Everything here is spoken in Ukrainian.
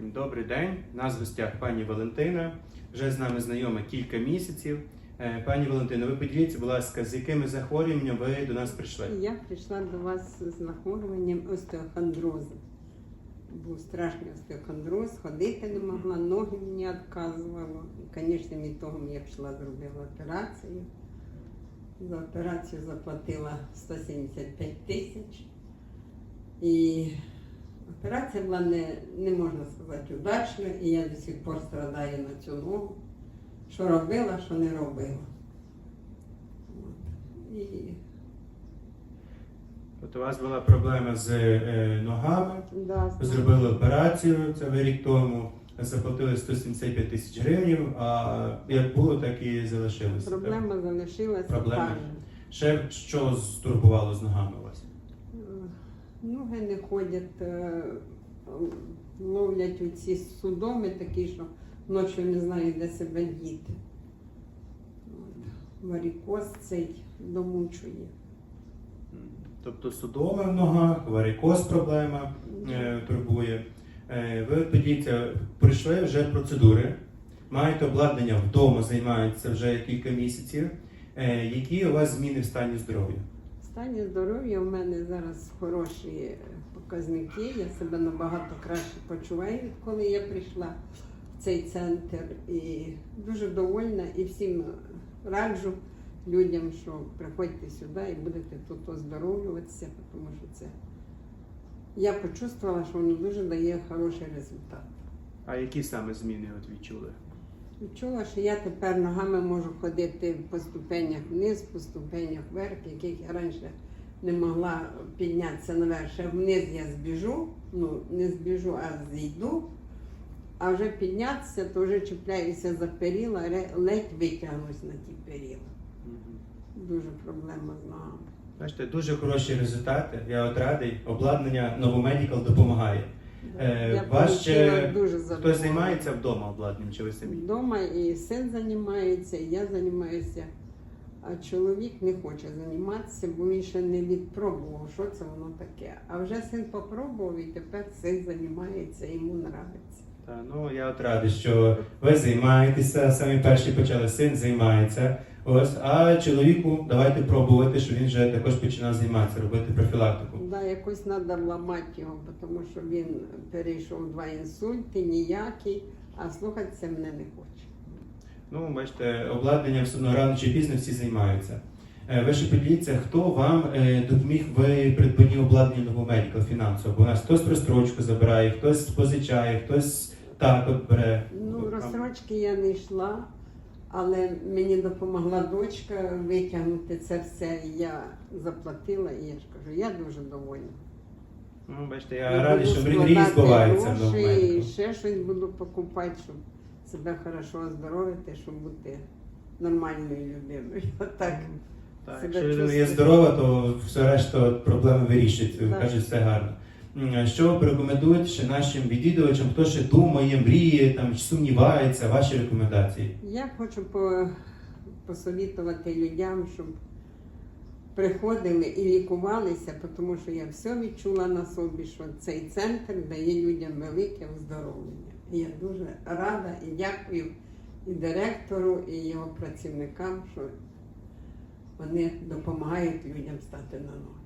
Добрий день. Нас в гостях пані Валентина. Вже з нами знайома кілька місяців. Е, Пані Валентина, ви поділіться, будь ласка, з якими захворюваннями ви до нас прийшли? Я прийшла до вас з захворюванням остеохондрозу. Був страшний остеохондроз, ходити не могла, ноги мені відказувало. І, звісно, від того я пішла, зробила операцію. За операцію заплатила 175 тисяч. І операція була не, не можна сказати удачна, і я до сих пор страдаю на цю ногу. Що робила, що не робила. От. І От у вас була проблема з е, ногами, Да, ви зробили операцію це ви рік тому, заплатили 175 тисяч гривень, а як було, так і залишилося. так? Проблема залишилася Проблема. Ще що стурбувало з ногами у вас? Ноги не ходять, е, ловлять оці судоми такі, що ночі не знаю, де себе діти. Варікоз цей домучує. Тобто судома в ногах, варикоз проблема е, турбує. Е, ви тоді пройшли вже процедури, маєте обладнання вдома, займаєтеся вже кілька місяців. Е, які у вас зміни в стані здоров'я? Стані здоров'я у мене зараз хороші показники. Я себе набагато краще почуваю, відколи я прийшла в цей центр. І дуже довольна і всім раджу людям, що приходьте сюди і будете тут оздоровлюватися, тому що це я почувствувала, що воно дуже дає хороший результат. А які саме зміни от відчули? Відчула, що я тепер ногами можу ходити по ступенях вниз, по ступенях вверх, яких я раніше не могла піднятися наверх. Ще вниз я збіжу, ну не збіжу, а зійду. А вже піднятися, то вже чіпляюся за перила, ледь витягнусь на ті перила. Дуже проблема з ногами. Бачите, дуже хороші результати. Я от радий. Обладнання Новомедікал допомагає. Е, Я ваш ще получила дуже Хтось задоволена. займається вдома обладнанням, чи ви самі? Вдома і син займається, і я займаюся. А чоловік не хоче займатися, бо він ще не відпробував, що це воно таке. А вже син попробував і тепер син займається, йому подобається. Та, ну я от радий, що ви займаєтеся, самі перші почали, син займається. Ось, а чоловіку давайте пробувати, що він вже також починав займатися, робити профілактику. Да, якось треба вламати його, тому що він перейшов два інсульти, ніякий, а слухатися мене не хоче. Ну, бачите, обладнанням все одно рано чи пізно всі займаються. Е, Ви ще поділіться, хто вам е, допоміг в придбанні обладнання новомедикал фінансово? Бо у нас хтось розстрочку забирає, хтось позичає, хтось так от бере. Ну, розстрочки я не йшла, але мені допомогла дочка витягнути це все. Я заплатила, і я ж кажу, я дуже довольна. Ну, бачите, Я радий, що мрії збуваються і ще щось буду покупати, щоб себе хорошо оздоровити, щоб бути нормальною людиною. Отак. Так, якщо людина є здорова, то все решта проблеми вирішується. Так. Кажуть, все гарно. Що ви порекомендуєте ще нашим відвідувачам, хто ще думає, мріє, там сумнівається, ваші рекомендації? Я хочу по, посовітувати людям, щоб приходили і лікувалися, тому що я все відчула на собі, що цей центр дає людям велике оздоровлення. Я дуже рада і дякую і директору, і його працівникам, що вони допомагають людям стати на ноги.